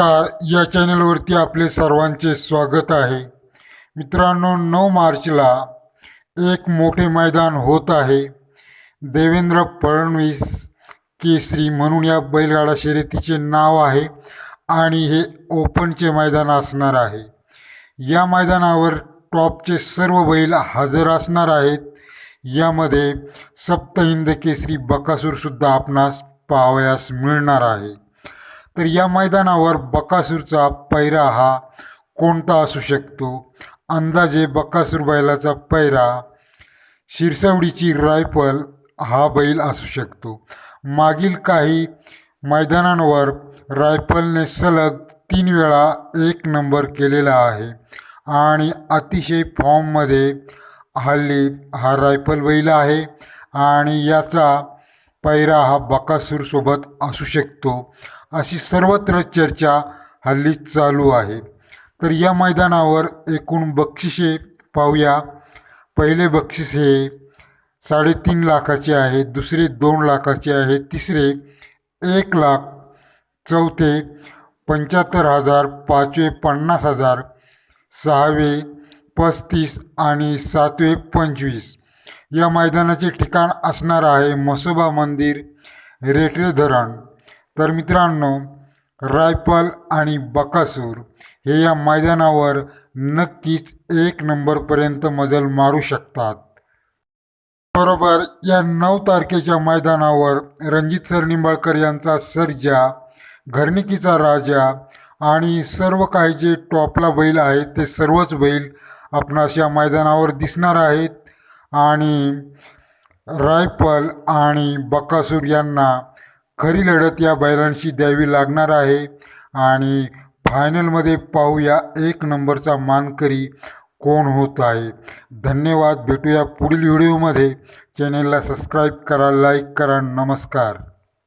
नमस्कार या चॅनलवरती आपले सर्वांचे स्वागत आहे. मित्रांनो नऊ मार्चला एक मोठे मैदान होत आहे. देवेंद्र फडणवीस केसरी म्हणून या बैलगाडा शर्यतीचे नाव आहे आणि हे ओपनचे मैदान असणार आहे. या मैदानावर टॉपचे सर्व बैल हजर असणार आहेत. यामध्ये सप्तहिंद केसरी बकासूरसुद्धा आपणास पाहावयास मिळणार आहे. तर या मैदानावर बकासूरचा पैरा हा कोणता असू शकतो? अंदाजे बकासूर बैलाचा पैरा शिरसवडीची रायफल हा बैल असू शकतो. मागील काही मैदानांवर रायफलने सलग तीन वेळा एक नंबर केलेला आहे आणि अतिशय फॉर्ममध्ये हल्ली हा रायफल बैल आहे आणि याचा पैरा हा बकासूरसोबत असू शकतो अशी सर्वत्र चर्चा हल्ली चालू आहे. तर या मैदानावर एकूण बक्षिसे पाहूया. पहिले बक्षीस हे साडेतीन लाखाचे आहे दुसरे दोन लाखाचे आहे तिसरे एक लाख चौथे पंच्याहत्तर हजार पाचवे पन्नास हजार सहावे पस्तीस आणि सातवे पंचवीस. या मैदानाचे ठिकाण असणार आहे मसोबा मंदिर रेटरे धरण. तर मित्रांनो रायफल आणि बकासूर हे या मैदानावर नक्कीच एक नंबरपर्यंत मजल मारू शकतात. बरोबर या नऊ तारखेच्या मैदानावर रणजित सर निंबाळकर यांचा सर्जा घरणिकीचा राजा आणि सर्व काही जे टॉपला बैल आहेत ते सर्वच बैल आपणास या मैदानावर दिसणार आहेत. आणि रायफल आणि बकासूर यांना खरी लढत या बैलांशी द्यावी लागणार आहे. आणि फायनलमध्ये पाहूया एक नंबरचा मानकरी कोण होत आहे. धन्यवाद. भेटूया पुढील व्हिडिओमध्ये चॅनेलला सबस्क्राईब करा लाईक करा. नमस्कार.